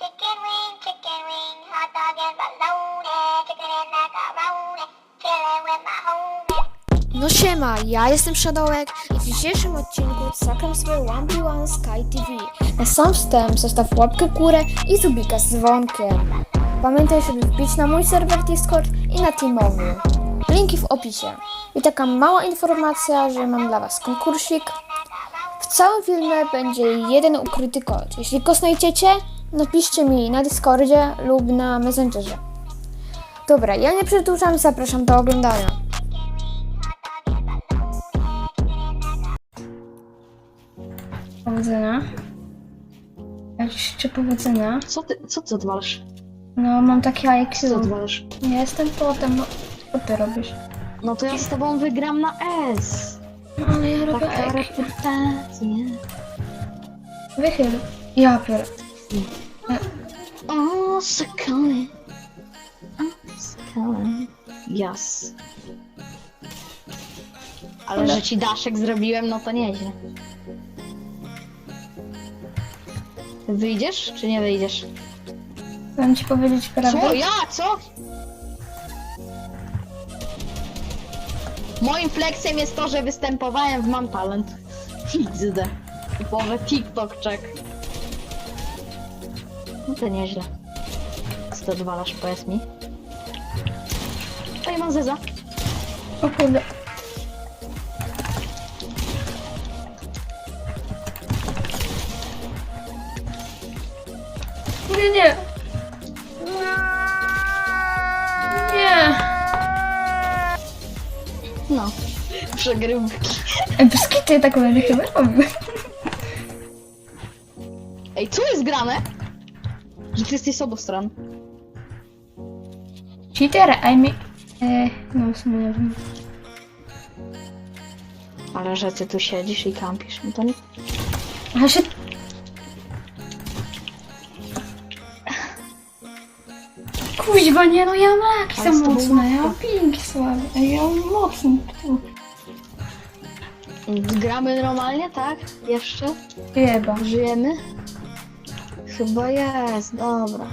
Chicken wing, chicken wing, hot dog and bologna, chicken and macaroni, chilling with my homies. No siema, ja jestem Shadowek i w dzisiejszym odcinku zagram sobie 1v1 Sky TV. Na sam wstęp zostaw łapkę w górę i subika z dzwonkiem. Pamiętaj, żeby wbić na mój serwer Discord i na Teamowy. Linki w opisie. I taka mała informacja, że mam dla was konkursik. W całym filmie będzie jeden ukryty kod. Jeśli go znajdziecie, napiszcie mi na Discordzie lub na Messengerze. Dobra, ja nie przedłużam, zapraszam do oglądania. Powodzenia. Jak życzę powodzenia. Co ty, co ty odwalasz? No, mam takie Co IQ. odwalasz? Nie jestem potem, no. Co ty robisz? No to ja z tobą wygram na S. No, ale ja robię Taka IQ. reputacja. Wychyl. Ja pier... O, sokoły. O, sokoły. Jas. Ale że ci daszek zrobiłem, no to nieźle. Wyjdziesz, czy nie wyjdziesz? Mam ci powiedzieć prawdę. Co? Ja? Co? Moim flexem jest to, że występowałem w Mam Talent. XD. Typowy TikTok check. No to nieźle. Co to odwalasz, powiedz mi? Ej, mam zeza. O kurde. Nie, nie. Nie. No. Przegrywki. Ej, bez kitu ja tak będę chyba robił. Ej, co jest grane? Że ty jesteś z obu stron. Cheater, I mean... E, no, w sumie nie wiem. Ale że ty tu siedzisz i kampisz, no to nie... Ale się... Kuźwa, nie no, ja mam laki Ale za z tobą mocne, ja mam pinki słabe, Ej, ja mam mocno. Gramy normalnie, tak? Jeszcze? Jeba. Żyjemy? Chyba jest, dobra.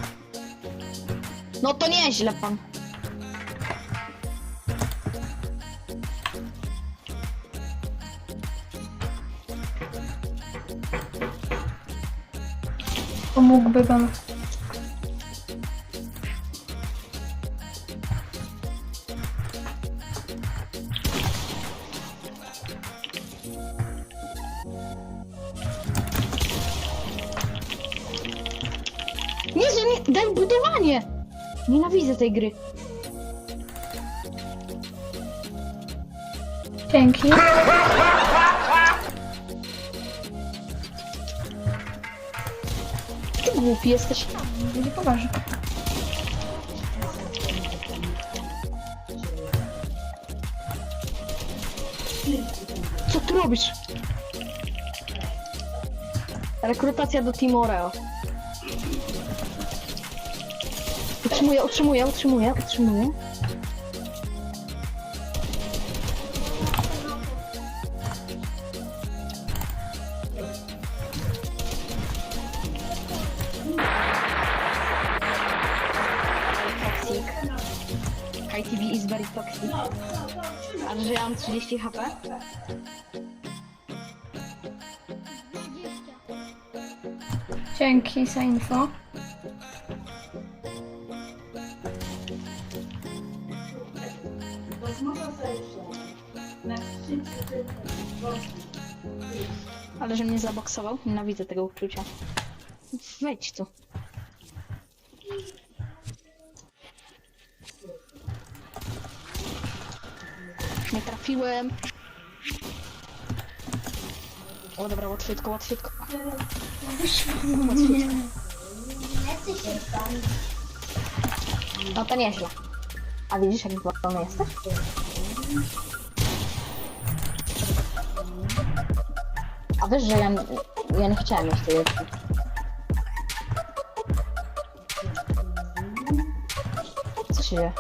No to nieźle pan. Pomógłby pan. Nie, daj budowanie! Nienawidzę tej gry. Dzięki. Ty głupi jesteś. Będzie poważnie. Co ty robisz? Rekrutacja do Team Utrzymuję, utrzymuję, utrzymuję, utrzymuję. KTV is very toxic. A że ja mam 30 HP? Dzięki za info. Ale że mnie zaboksował? Nienawidzę tego uczucia. Wejdź tu. Nie trafiłem. O dobra, łatwiutko, łatwiutko. Łatwiutko. No to nieźle. A widzisz jak wolny jesteś? A wiesz, że ja, ja nie chciałem tej lepki. Co się dzieje?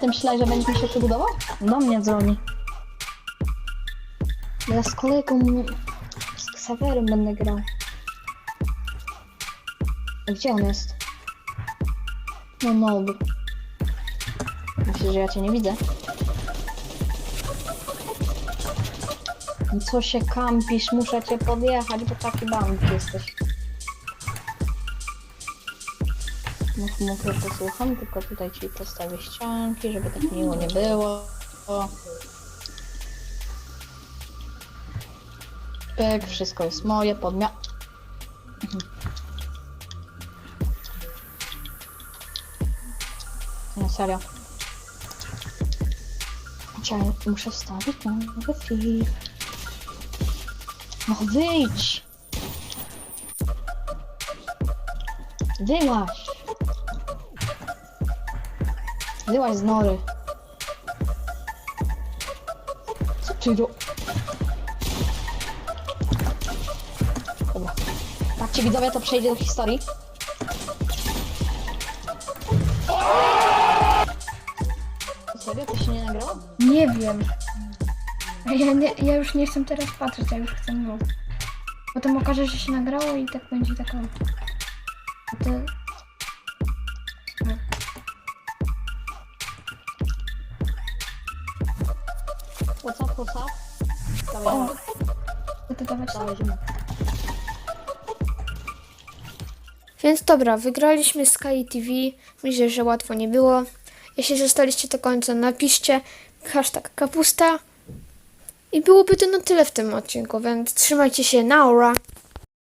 Ty myślałeś, że będzie mi się przybudował? Do mnie dzwoni. Ja z kolegą, z Ksawerem będę grał. A Gdzie on jest? No, no. Myślisz, że ja cię nie widzę? Co się kampisz? Muszę cię podjechać, bo taki bambik jesteś. No, mówię, posłucham, tylko tutaj ci postawię ścianki, żeby tak miło nie było. Pyk, wszystko jest moje, podmia... Mhm. Nie, serio. Czekaj, muszę wstawić nowy film. No wyjdź! Wyłaź! Wyłaź z nory. Co ty ro... Patrzcie widzowie, to przejdzie do historii. Serio? To się nie nagrało? Nie wiem. Ja, nie, ja już nie chcę teraz patrzeć, ja już chcę no. Potem okaże, że się nagrało i tak będzie taka... A to... What's up, what's up? O, Dawaj, co to dawać? dawaj. Więc dobra, wygraliśmy Sky TV. Myślę, że łatwo nie było. Jeśli zostaliście do końca, napiszcie hashtag kapusta. I byłoby to na tyle w tym odcinku, więc trzymajcie się, naura!